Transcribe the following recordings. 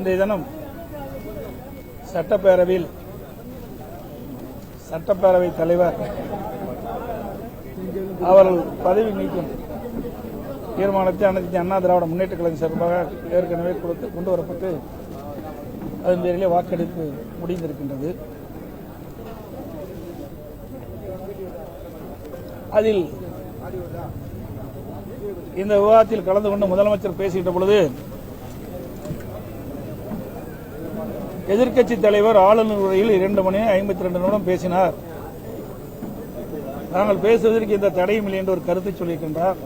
இன்றைய தினம் சட்டப்பேரவையில் சட்டப்பேரவை தலைவர் அவர்கள் பதவி நீக்கும் தீர்மானத்தை அனைத்து அண்ணா திராவிட முன்னேற்ற கழகம் சார்பாக ஏற்கனவே கொடுத்து கொண்டு வரப்பட்டு அதன் பேரிலே வாக்கெடுப்பு முடிந்திருக்கின்றது. அதில் இந்த விவாதத்தில் கலந்து கொண்டு முதலமைச்சர் பேசுகின்ற பொழுது எதிர்க்கட்சி தலைவர் ஆளுநர் உரையில் இரண்டு மணி ஐம்பத்தி ரெண்டு நிமிடம் பேசினார். நாங்கள் பேசுவதற்கு எந்த தடையும் இல்லை என்று ஒரு கருத்தை சொல்லியிருக்கின்றார்.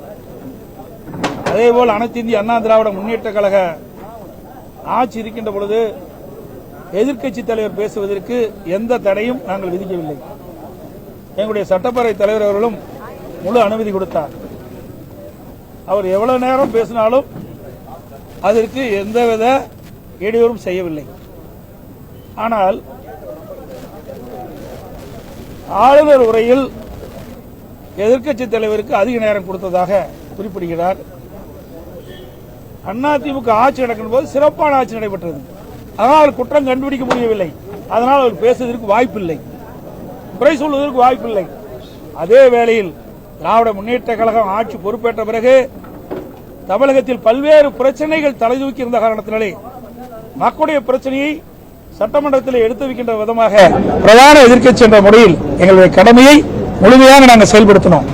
அதேபோல் அனைத்து இந்திய அண்ணா திராவிட முன்னேற்ற கழக ஆட்சி இருக்கின்ற பொழுது எதிர்க்கட்சி தலைவர் பேசுவதற்கு எந்த தடையும் நாங்கள் விதிக்கவில்லை. எங்களுடைய சட்டப்பேரவை தலைவர் அவர்களும் முழு அனுமதி கொடுத்தார். அவர் எவ்வளவு நேரம் பேசினாலும் அதற்கு எந்தவித இடையூறும் செய்யவில்லை. ஆனால் ஆளுநர் உரையில் எதிர்க்கட்சி தலைவருக்கு அதிக நேரம் கொடுத்ததாக குறிப்பிடுகிறார். அதிமுக ஆட்சி நடக்கும் போது சிறப்பான ஆட்சி நடைபெற்றது. அதனால் குற்றம் கண்டுபிடிக்க முடியவில்லை. அதனால் அவர் பேசுவதற்கு வாய்ப்பில்லை. குறை சொல்வதற்கு வாய்ப்பில்லை. அதே வேளையில் திராவிட முன்னேற்ற கழகம் ஆட்சி பொறுப்பேற்ற பிறகு தமிழகத்தில் பல்வேறு பிரச்சனைகள் தலைதூக்கி இருந்த காரணத்தினாலே மக்களுடைய பிரச்சனையை சட்டமன்றத்தில் எடுத்து வைக்கின்ற விதமாக பிரதான எதிர்க்கட்சி என்ற முறையில் எங்களுடைய கடமையை முழுமையாக நாங்கள் செயல்படுத்தினோம்.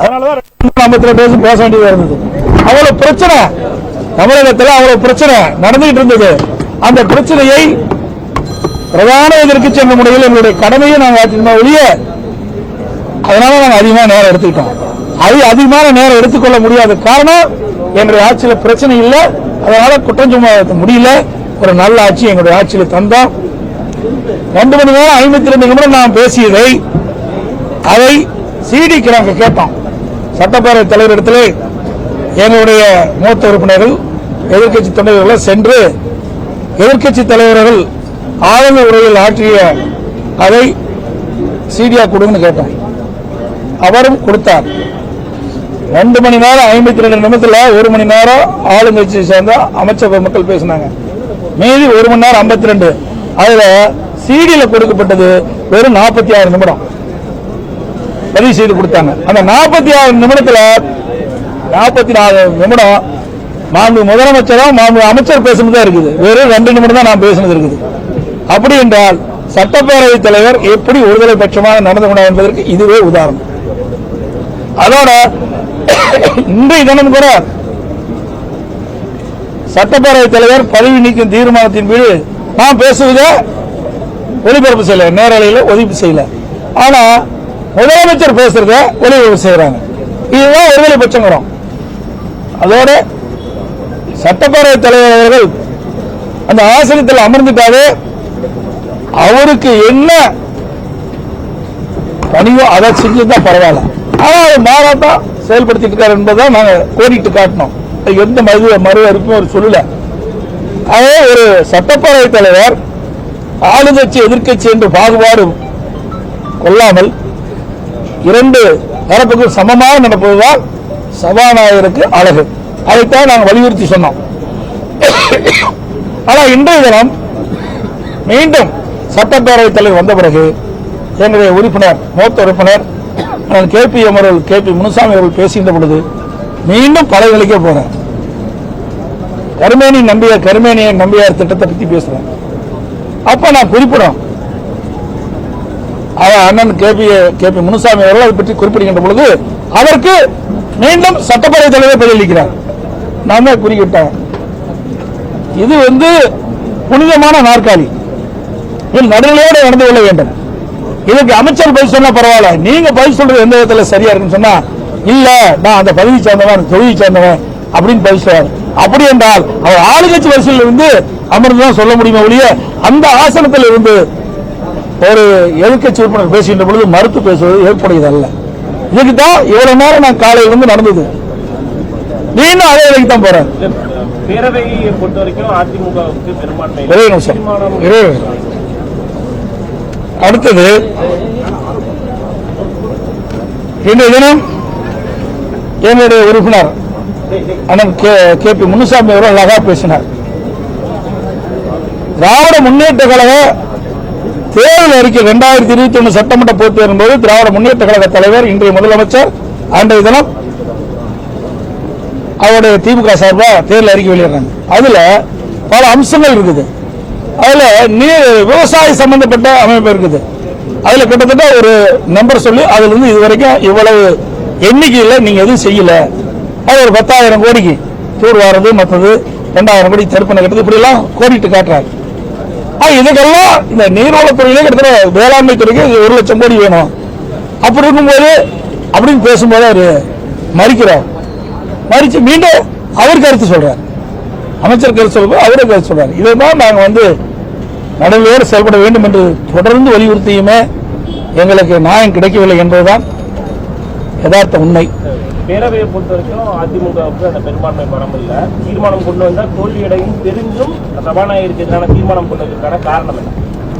அதனாலதான் ஐம்பத்தி ரெண்டு வருஷம் பேச வேண்டியதா இருந்தது. அவ்வளவு பிரச்சனை. தமிழகத்தில் அவ்வளவு பிரச்சனை நடந்துகிட்டு இருந்தது. அந்த பிரச்சனையை பிரதான எதிர்க்கட்சி என்ற முறையில் எங்களுடைய கடமையை நாங்கள் ஆற்றினோம் ஒழிய அதனால நாங்கள் அதிகமான நேரம் எடுத்துக்கிட்டோம். அது அதிகமான நேரம் எடுத்துக்கொள்ள முடியாத காரணம் எங்களுடைய ஆட்சியில பிரச்சனை இல்லை. அதனால குற்றம் சுமத்த முடியல. ஒரு நல்ல ஆட்சி எங்களுடைய ஆட்சியில் தந்தோம் ரெண்டு மணி நேரம் ஐம்பத்தி ரெண்டு நிமிடம் நாம் பேசியதை அதை சிடிக்கு நாங்கள் கேட்டோம். சட்டப்பேரவை தலைவரிடத்தில் எங்களுடைய மூத்த உறுப்பினர்கள் எதிர்க்கட்சி தொண்டர்கள் சென்று எதிர்க்கட்சி தலைவர்கள் ஆளுநர் உரையில் ஆற்றிய அதை சிடியா கொடுங்கன்னு கேட்டோம். அவரும் கொடுத்தார். ரெண்டு மணி நேரம் ஐம்பத்தி ரெண்டு நிமிடத்தில் ஒரு மணி நேரம் ஆளுங்கட்சியை சேர்ந்த அமைச்சர் மக்கள் பேசினாங்க. மீதி ஒரு மணி நேரம் ஐம்பத்தி ரெண்டு அதில் சீடியில் கொடுக்கப்பட்டது வெறும் நாற்பத்தி ஆறு நிமிடம். பதிவு செய்து கொடுத்தாங்க. அந்த நாற்பத்தி ஆறு நிமிடத்துல நாற்பத்தி நாலு நிமிடம் மாண்பு முதலமைச்சரும் மாண்பு அமைச்சர் பேசுனது தான் இருக்குது. வெறும் ரெண்டு நிமிடம் தான் நான் பேசுனது இருக்குது. அப்படி என்றால் சட்டப்பேரவை தலைவர் எப்படி ஒருதலை பட்சமாக நடந்து கொண்டார் என்பதற்கு இதுவே உதாரணம். அதோட இன்றைய தினம் கூட சட்டப்பேரவைத் தலைவர் பதவி நீக்கும் தீர்மானத்தின் மீது நான் பேசுவதை ஒளிபரப்பு செய்யல. நேரலையில் ஒதுப்பு செய்யல. ஆனா முதலமைச்சர் பேசுறத ஒளிபரப்பு செய்யறாங்க இதுதான் ஒருவேளை பட்சங்கிறோம் அதோட சட்டப்பேரவைத் தலைவர் அவர்கள் அந்த ஆசனத்தில் அமர்ந்துட்டாவே அவருக்கு என்ன பணியோ அதை செஞ்சுதான் பரவாயில்ல. ஆனால் அவர் மாறாட்டம் செயல்படுத்திட்டு இருக்காரு என்பதை நாங்கள் கோரிட்டு காட்டினோம் எந்த மது மறுவருக்கும் அறிப்பும் அவர் சொல்லல. அதே ஒரு சட்டப்பேரவை தலைவர் ஆளுங்கட்சி எதிர்க்கட்சி என்று பாகுபாடு கொள்ளாமல் இரண்டு தரப்புக்கும் சமமாக நடப்பதுதான் சபாநாயகருக்கு அழகு. அதைத்தான் நாங்கள் வலியுறுத்தி சொன்னோம். ஆனால் இன்றைய தினம் மீண்டும் சட்டப்பேரவை தலைவர் வந்த பிறகு எங்களுடைய உறுப்பினர் மூத்த உறுப்பினர் கே பி எம் அவர்கள் கே பி முனுசாமி அவர்கள் பேசுகின்ற பொழுது மீண்டும் பழைய போறேன். கருமேனி நம்பியார் கருமேனிய நம்பியார் திட்டத்தை பத்தி பேசுறேன். அப்ப நான் குறிப்பிடும் அவர் அண்ணன் K P K P Munusamy அவர்கள் அதை பற்றி குறிப்பிடுகின்ற பொழுது அதற்கு மீண்டும் சட்டப்பேரவை தலைவர் பதிலளிக்கிறார் நான் தான் குறிப்பிட்டேன். இது வந்து புனிதமான நாற்காலி. இதில் நடுநிலையோடு நடந்து கொள்ள வேண்டும். இதுக்கு அமைச்சர் பதில் சொன்னா பரவாயில்ல. நீங்க பதில் சொல்றது எந்த விதத்துல சரியா இருக்குன்னு சொன்னா இல்ல நான் அந்த பதவி சார்ந்தவன் தொழிலை சார்ந்தவன் அப்படின்னு சொல்றாரு. அப்படி என்றால் அவர் ஆளுங்கட்சி வரிசையில் இருந்து அமர்ந்து தான் சொல்ல முடியுமே ஒழிய அந்த ஆசனத்தில் இருந்து ஒரு எதிர்க்கட்சி உறுப்பினர் பேசுகின்ற பொழுது மறுத்து பேசுவது ஏற்புடையது அல்ல இதுக்கு தான் இவ்வளவு நேரம் நான் காலையில இருந்து நடந்தது. நீனும் அதே வேலைக்கு தான் போறேன் பேரவையை பொறுத்த வரைக்கும் அதிமுகவுக்கு பெரும்பான்மை ஒரே நிமிஷம். இரு. அடுத்தது இன்றைய தினம் என்னுடைய உறுப்பினர் அண்ணன் கே கே பி முனுசாமி அவர்கள் அழகா பேசினார். திராவிட முன்னேற்ற கழக தேர்தல் அறிக்கை இரண்டாயிரத்தி இருபத்தி ஒன்று சட்டமன்ற போட்டி வரும்போது திராவிட முன்னேற்ற கழக தலைவர் இன்றைய முதலமைச்சர் அன்றைய தினம் அவருடைய திமுக சார்பா தேர்தல் அறிக்கை வெளியிடுறாங்க. அதுல பல அம்சங்கள் இருக்குது. அதுல நீர் விவசாய சம்பந்தப்பட்ட அமைப்பு இருக்குது. அதுல கிட்டத்தட்ட ஒரு நம்பர் சொல்லி அதுல இருந்து இது வரைக்கும் இவ்வளவு எண்ணிக்கையில் நீங்கள் எதுவும் செய்யலை. அது ஒரு பத்தாயிரம் கோடிக்கு. தூர் வாரது மற்றது ரெண்டாயிரம் கோடி தடுப்பணை கட்டுறது இப்படிலாம் கோடிட்டு காட்டுறாரு. இதுக்கெல்லாம் இந்த நீர்வளத்துறையிலே கிட்டத்தட்ட வேளாண்மை துறைக்கு ஒரு லட்சம் கோடி வேணும். அப்படி இருக்கும்போது அப்படின்னு பேசும்போது அவர் மறிக்கிறார். மறித்து மீண்டும் அவர் கருத்து சொல்கிறார் அமைச்சர் கருத்து சொல்லும்போது அவரே கருத்து சொல்கிறார் இதை தான் நாங்கள் வந்து நடுநிலையோடு செயல்பட வேண்டும் என்று தொடர்ந்து வலியுறுத்தியுமே எங்களுக்கு நியாயம் கிடைக்கவில்லை என்பதுதான். யதார்த்த உண்மை. பேரவையை பொறுத்த வரைக்கும் அதிமுகவுக்கு அந்த பெரும்பான்மை பலம் இல்ல. தீர்மானம் கொண்டு வந்தா தோல்வியடையும் தெரிஞ்சும் சபாநாயகருக்கு எதிரான தீர்மானம் கொண்டதற்கான காரணம் என்ன?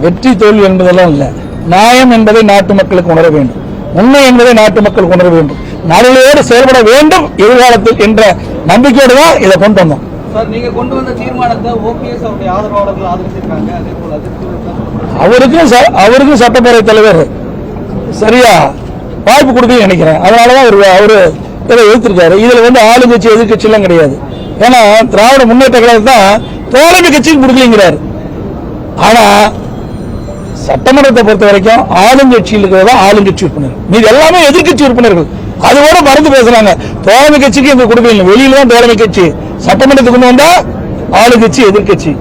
வெற்றி தோல்வி என்பதெல்லாம் இல்லை. நியாயம் என்பதை நாட்டு மக்களுக்கு உணர வேண்டும். உண்மை என்பதை நாட்டு மக்கள் உணர வேண்டும். நடுநிலையோடு செயல்பட வேண்டும் எதிர்காலத்தில் என்ற நம்பிக்கையோடு தான் இதை கொண்டு வந்தோம். சார் நீங்க கொண்டு வந்த தீர்மானத்தை ஓபிஎஸ் அவருடைய ஆதரவாளர்கள் ஆதரிச்சிருக்காங்க. அதே போல அவருக்கும் ச- அவருக்கும் சட்டப்பேரவை தலைவர் சரியா? வாய்ப்பு கொடுக்கணும்னு நினைக்கிறேன். அதனாலதான் அவர் அவர் இதை எதிர்த்திருக்காரு. இதுல வந்து ஆளுங்கட்சி எதிர்கட்சி எல்லாம் கிடையாது. ஏன்னா திராவிட முன்னேற்ற கழகம் தான் தோழமை கட்சிக்கு கொடுக்கலங்கிறார். ஆனா சட்டமன்றத்தை பொறுத்த வரைக்கும் ஆளுங்கட்சியில் இருக்கிறதா ஆளுங்கட்சி உறுப்பினர். மீது எல்லாமே எதிர்க்கட்சி உறுப்பினர்கள். அது கூட மறந்து பேசுறாங்க. தோழமை கட்சிக்கு இங்க கொடுக்கல. வெளியில தான் தோழமை கட்சி. சட்டமன்றத்துக்கு கொண்டு வந்தா ஆளுங்கட்சி எதிர்க்கட்சி.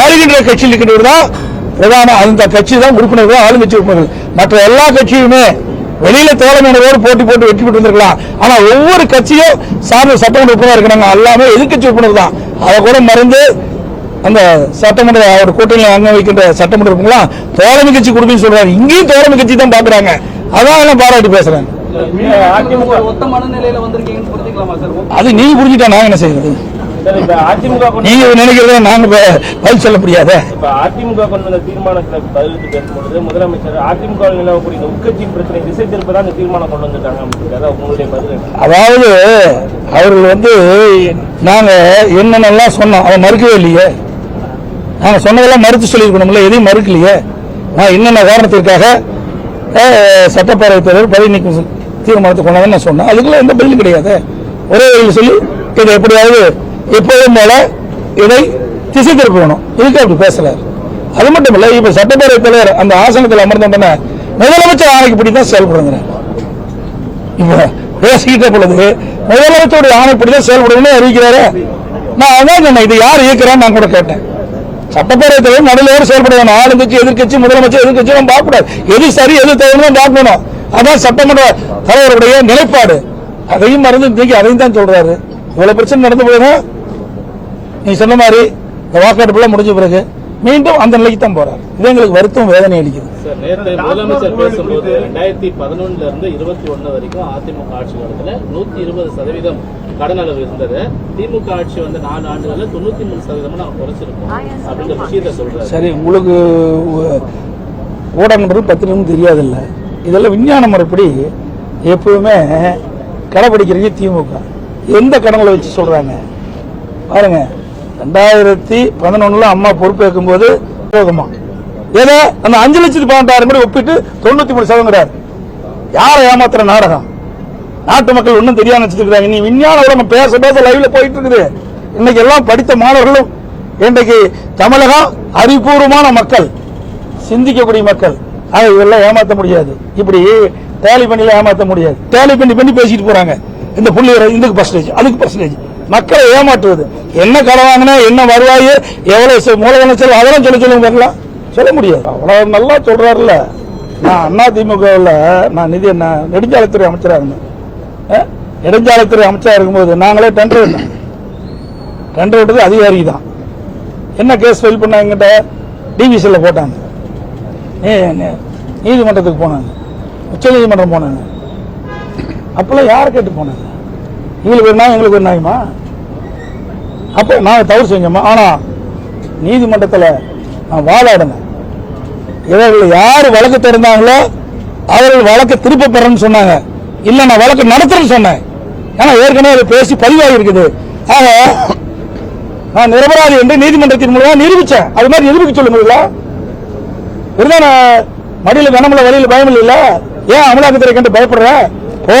ஆளுகின்ற கட்சியில் இருக்கிறவர் தான் பிரதான அந்த கட்சி தான் உறுப்பினர்கள் ஆளுங்கட்சி உறுப்பினர்கள். மற்ற எல்லா கட்சியுமே வெளியில தோழமையோடு போட்டி போட்டு வெற்றி பெற்று வந்திருக்கலாம். ஆனா ஒவ்வொரு கட்சியும் சார்ந்த சட்டமன்ற உறுப்பினர் இருக்கிறாங்க எல்லாமே எதிர்க்கட்சி உறுப்பினர் தான். அதை கூட மறந்து அந்த சட்டமன்ற அவர் கூட்டணியில் அங்க வைக்கின்ற சட்டமன்ற உறுப்பினர்களாம் தோழமை கட்சி கொடுக்குன்னு சொல்றாரு இங்கேயும் தோழமை கட்சி தான் பாக்குறாங்க. அதான் எல்லாம் பாராட்டி பேசுறாங்க அது நீங்க புரிஞ்சுட்டா நான் என்ன செய்யறது நீங்க நினைக்கிறத நாங்க பதில் சொல்ல முடியாதே. இப்ப அதிமுக கொண்டு வந்த தீர்மானத்தை பதிலுக்கு பேசும்பொழுது முதலமைச்சர் அதிமுக நிலவக்கூடிய இந்த உட்கட்சி பிரச்சனை திசை திருப்ப தான் இந்த தீர்மானம் கொண்டு வந்திருக்காங்க உங்களுடைய பதில்? அதாவது அவர்கள் வந்து நாங்க என்னென்னலாம் சொன்னோம் அவன் மறுக்கவே இல்லையே. நாங்க சொன்னதெல்லாம் மறுத்து சொல்லியிருக்கணும்ல எதையும் மறுக்கலையே. நான் என்னென்ன காரணத்திற்காக அஹ், சட்டப்பேரவை தலைவர் பதவி நீக்கம் தீர்மானத்தை கொண்டாந்து நான் சொன்னேன். அதுக்குள்ள எந்த பதிலும் கிடையாது. ஒரே சொல்லி இதை எப்படியாவது எப்போதும் போல இதை திசை திருப்பணும் இதுக்கு அப்படி பேசலார். அது மட்டும் இல்லை இப்ப சட்டப்பேரவை தலைவர் அந்த ஆசனத்தில் அமர்ந்தோம்னா முதலமைச்சர் ஆணைக்குப்படி தான் செயல்படுங்க இப்ப பேசிக்கிட்ட பொழுது முதலமைச்சருடைய ஆணைப்படி தான் செயல்படணும்னு அறிவிக்கிறாரு. நான் அதான் சொன்னேன் இது யார் இயக்குறான்னு நான் கூட கேட்டேன். சட்டப்பேரவை தலைவர் நடுநிலையோடு செயல்பட வேணும்? ஆளுங்கட்சி எதிர்கட்சி முதலமைச்சர் எதிர்கட்சி நம்ம பார்க்கக்கூடாது. எது சரி எது தவறுன்னு பார்க்கணும். அதான் சட்டமன்ற தலைவருடைய நிலைப்பாடு. அதையும் மறந்து இன்னைக்கு அதையும் தான் சொல்றாரு. இவ்வளவு பிரச்சனை நடந்து போயிடும் நீ சொன்ன மாதிரி இந்த வாக்கெடுப்புலாம் முடிஞ்ச பிறகு மீண்டும் அந்த நிலைக்கு தான் போறாரு. இது எங்களுக்கு வருத்தம் வேதனை அளிக்குது. முதலமைச்சர் பேசும்போது ரெண்டாயிரத்தி பதினொன்னுல இருந்து இருபத்தி ஒண்ணு வரைக்கும் அதிமுக ஆட்சி காலத்துல நூத்தி இருபது சதவீதம் கடன் அளவு இருந்தது. திமுக ஆட்சி வந்து நாலு ஆண்டுகள்ல தொண்ணூத்தி மூணு சதவீதம் நாங்க குறைச்சிருக்கோம் அப்படின்ற விஷயத்த சொல்றாரு. சரி உங்களுக்கு ஊடகங்கள் பத்திரிகையும் தெரியாதில்ல. இதெல்லாம் விஞ்ஞான முறைப்படி எப்பவுமே கடைப்பிடிக்கிறீங்க திமுக. எந்த கடன்களை வச்சு சொல்றாங்க? பாருங்க ரெண்டாயிரத்தி பதினொன்னுல அம்மா பொறுப்பேற்கும் போது உபயோகமா ஏதோ அந்த அஞ்சு லட்சத்தி பன்னெண்டாயிரம் கூட ஒப்பிட்டு தொண்ணூத்தி மூணு சதவீதம் கிடையாது யாரை ஏமாத்துற நாடகம்? நாட்டு மக்கள் ஒன்றும் தெரியாம நினைச்சிட்டு நீ விஞ்ஞான உலகம் பேச பேச லைவ்ல போயிட்டு இருக்குது இன்னைக்கு எல்லாம் படித்த மாணவர்களும் இன்றைக்கு தமிழகம் அறிவுபூர்வமான மக்கள் சிந்திக்கக்கூடிய மக்கள். ஆக இதெல்லாம் ஏமாத்த முடியாது. இப்படி டேலி பண்ணில ஏமாத்த முடியாது. டேலி பண்ணி பண்ணி பேசிட்டு போறாங்க. இந்த புள்ளி இதுக்கு பர்சன்டேஜ் அதுக்கு பர்சன்டேஜ் மக்களை ஏமாற்றுவது. என்ன கடன் வாங்கினா என்ன வருவாய் எவ்வளவு செ- மூலதன செலவு அதெல்லாம் சொல்ல சொல்லுங்க பார்க்கலாம் சொல்ல முடியாது. அவ்வளவு நல்லா சொல்றாருல்ல. நான் அண்ணா திமுகவில் நான் நிதி நான் நெடுஞ்சாலைத்துறை அமைச்சராக இருந்தேன். நெடுஞ்சாலைத்துறை அமைச்சராக இருக்கும்போது நாங்களே டெண்டர் விட்டோம் டெண்டர் விட்டது அதிகாரி தான் என்ன கேஸ் ஃபைல் பண்ணாங்க எங்கிட்ட டிவிசியில் போட்டாங்க. நீதிமன்றத்துக்கு போனாங்க. உச்ச நீதிமன்றம் போனாங்க. அப்பெல்லாம் யாரை கேட்டு போனாங்க? இவங்களுக்கு ஒரு நியாயம் எங்களுக்கு ஒரு நியாயமா? அப்போ நாங்கள் தவறு செஞ்சோமா ஆனால் நீதிமன்றத்தில் நான் வாதாடினேன். இவர்கள் யார் வழக்கு திறந்தாங்களோ அவர்கள் வழக்கு திருப்ப பெறன்னு சொன்னாங்க. இல்லை நான் வழக்கு நடத்துறேன்னு சொன்னேன். ஏன்னா ஏற்கனவே அதை பேசி பதிவாகி இருக்குது. ஆக நான் நிரபராதி என்று நீதிமன்றத்தின் மூலமாக நிரூபித்தேன் அது மாதிரி நிரூபிக்க சொல்லுங்களா இருந்தால் நான் மடியில் கனமுள்ள வழியில் பயம் இல்லை? ஏன் அமலாக்கத்துறை கண்டு பயப்படுற? போ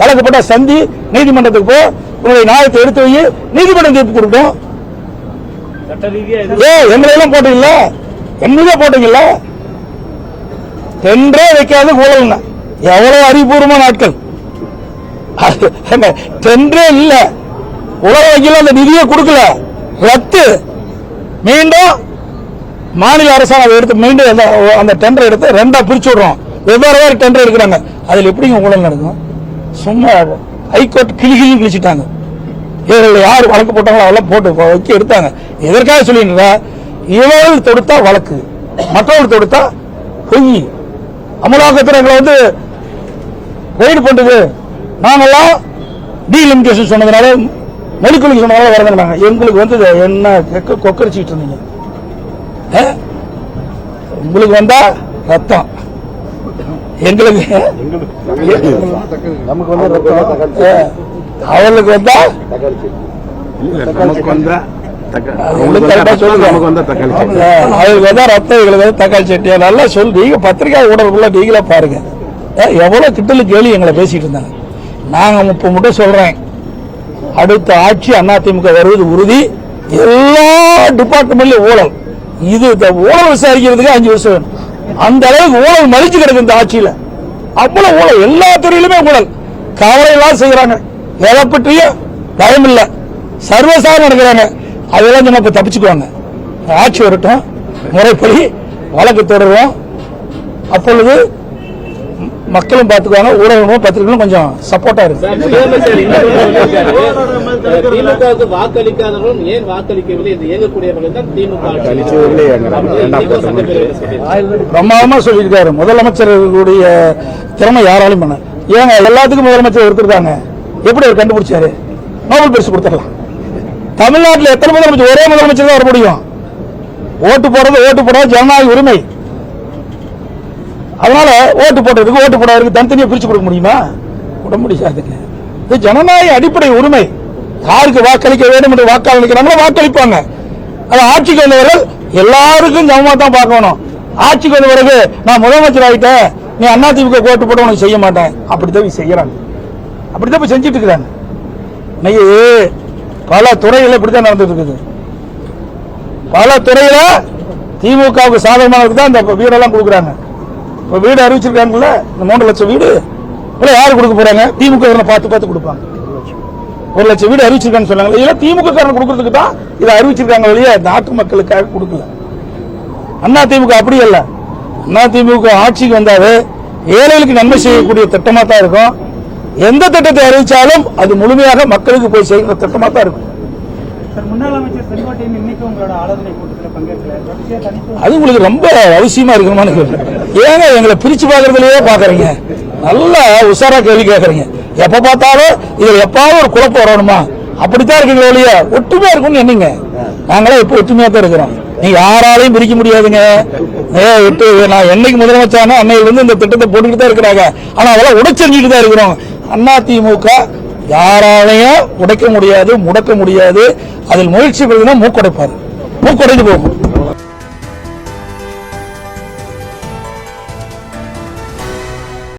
வழக்கப்பட்ட சந்தி நீதிமன்றத்துக்கு போ உங்களுடைய நியாயத்தை எடுத்து வை நீதிமன்றம் தீர்ப்பு கொடுக்கும் ஏ எல்லாம் போட்டீங்கல்ல? என்னதே போட்டீங்கல்ல? தென்றே வைக்காத ஊழல்னா எவ்வளவு அறிவுபூர்வமான ஆட்கள்? தென்றே இல்ல. உலக வங்கியில் அந்த நிதியை கொடுக்கல. ரத்து. மீண்டும் மாநில அரசாங்கம் எடுத்து மீண்டும் அந்த டெண்டர் எடுத்து ரெண்டா பிரிச்சு விடுறோம். வெவ்வேறு வேறு டெண்டர் எடுக்கிறாங்க. அதில் எப்படிங்க ஊழல் நடக்கும்? சும்மா ஹைகோர்ட் கிளி கிளி கிழிச்சிட்டாங்க. இவர்கள் யார் வழக்கு போட்டாங்களோ அதெல்லாம் போட்டு வைக்க எடுத்தாங்க. எதற்காக சொல்லிட்டு இவர்கள் தொடுத்தா வழக்கு மற்றவர்கள் தொடுத்தா பொய். அமலாக்கத்துறை எங்களை வந்து ரெய்டு பண்ணுது நாங்கெல்லாம் டீலிமிட்டேஷன் சொன்னதுனால மொழிக்குழுக்கு சொன்னதால வரதுனாங்க எங்களுக்கு வந்து என்ன கொக்க- இருந்தீங்க. ஆ? உங்களுக்கு வந்தா ரத்தம். எங்களுக்கு? நமக்கு வந்தா ஆ வந்தா. நமக்கு வந்தா தக்காளி சட்னியா நல்லா சொல்லு நீங்க பத்திரிகை ஊடகக்குள்ள நீங்களே பாருங்க. எவ்வளவு கிட்டலு கேள்வி எங்களை பேசிட்டு இருந்தாங்க. நாங்க இப்ப மட்டும் சொல்றேன். அடுத்த ஆட்சி அதிமுக வருவது உறுதி. எல்லா டிபார்ட்மெண்ட்லயும் ஊழல். இது இந்த ஊழல் விசாரிக்கிறதுக்கு அஞ்சு வருஷம் வேணும். அந்த அளவுக்கு ஊழல் மலிச்சு கிடக்கு இந்த ஆட்சியில. அவ்வளவு ஊழல் எல்லா துறையிலுமே ஊழல் கவலையெல்லாம் செய்யறாங்க. எதை பற்றியும் பயம் இல்ல. சர்வசாரம் நடக்கிறாங்க. அதெல்லாம் நம்ம இப்போ தப்பிச்சுக்குவாங்க. ஆட்சி வரட்டும். முறைப்படி வழக்கு தொடருவோம். அப்பொழுது மக்களும் பார்த்துக்குவாங்க ஊடகங்களும் பத்திரிகைகளும் கொஞ்சம் சப்போர்ட்டா இருக்கு. வாக்களிக்காதவர்களும் ஏன் வாக்களிக்கவில்லை? என்று இயங்கக்கூடியவர்கள் தான் திமுக சொல்லியிருக்காரு? முதலமைச்சர்களுடைய திறமை யாராலும் பண்ண. ஏங்க எல்லாத்துக்கும் முதலமைச்சர் எடுத்திருக்காங்க எப்படி அவர் கண்டுபிடிச்சாரு? நோபல் பரிசு கொடுத்துடலாம். தமிழ்நாட்டில் எத்தனை முதலமைச்சர்? ஒரே முதலமைச்சர் தான் வர முடியும். ஓட்டு போடுறது ஓட்டு போடுறது ஜனநாயக உரிமை. அதனால ஓட்டு போட்டதுக்கு ஓட்டு போடாததுக்கு தனித்தனியா பிரிச்சு கொடுக்க முடியுமா? விட முடியாதுங்க. இது ஜனநாயக அடிப்படை உரிமை. யாருக்கு வாக்களிக்க வேண்டும் என்று வாக்காளர் நிற்கிறாங்களோ வாக்களிப்பாங்க. அது ஆட்சிக்கு வந்தவர்கள் எல்லாருக்கும் சமமாக தான் பார்க்கணும். ஆட்சிக்கு வந்த பிறகு நான் முதலமைச்சர் ஆகிட்டேன் நீ அதிமுக ஓட்டு போட்டு உனக்கு செய்ய மாட்டேன். அப்படித்தான் செய்யறாங்க. அப்படித்தான் போய் செஞ்சுட்டு இருக்கிறாங்க. இன்னைக்கு பல துறைகள் இப்படித்தான் நடந்துட்டு இருக்குது. பல துறையில திமுகவுக்கு சாதகமானதுக்கு தான் இந்த வீடெல்லாம் கொடுக்குறாங்க. இப்ப வீடு அறிவிச்சிருக்காங்கல்ல? இந்த மூன்று லட்சம் வீடு. இல்ல யாரு கொடுக்க போறாங்க? திமுக பார்த்து பார்த்து கொடுப்பாங்க. ஒரு லட்சம் வீடு அறிவிச்சிருக்கான்னு சொன்னாங்க இல்ல திமுக காரன் கொடுக்கறதுக்கு தான் இதை அறிவிச்சிருக்காங்க வெளியே நாட்டு மக்களுக்காக கொடுக்கல. அண்ணா திமுக அப்படி இல்ல அண்ணா திமுக ஆட்சிக்கு வந்தாவே ஏழைகளுக்கு நன்மை செய்யக்கூடிய திட்டமா தான் இருக்கும். எந்த திட்டத்தை அறிவிச்சாலும் அது முழுமையாக மக்களுக்கு போய் செய்கிற திட்டமா தான் இருக்கும். அது உங்களுக்கு ரொம்ப அவசியமா இருக்குமான்னு கேள்வி ஏங்க எங்களை பிரிச்சு பாக்குறதுலயே பாக்குறீங்க நல்லா உஷாரா கேள்வி கேக்குறீங்க எப்ப பார்த்தாலும் இதுல எப்பாவது ஒரு குழப்பம் வரணுமா? அப்படித்தான் இருக்கீங்களோ இல்லையா ஒற்றுமையா இருக்கும்னு என்னங்க நாங்களே இப்ப ஒற்றுமையா தான் இருக்கிறோம். நீங்க யாராலையும் பிரிக்க முடியாதுங்க. ஏ, எட்டு நான் என்னைக்கு முதலமைச்சானோ அன்னையில இருந்து இந்த திட்டத்தை போட்டுக்கிட்டு தான் இருக்கிறாங்க. ஆனா அதெல்லாம் உடைச்செஞ்சுட்டு தான் இருக்கிறோம். அண்ணா திமுக யாராலையும் உடைக்க முடியாது முடக்க முடியாது. அதில் முயற்சி பெறுதுன்னா மூக்கடைப்பாரு. மூக்குடைந்து போகும்.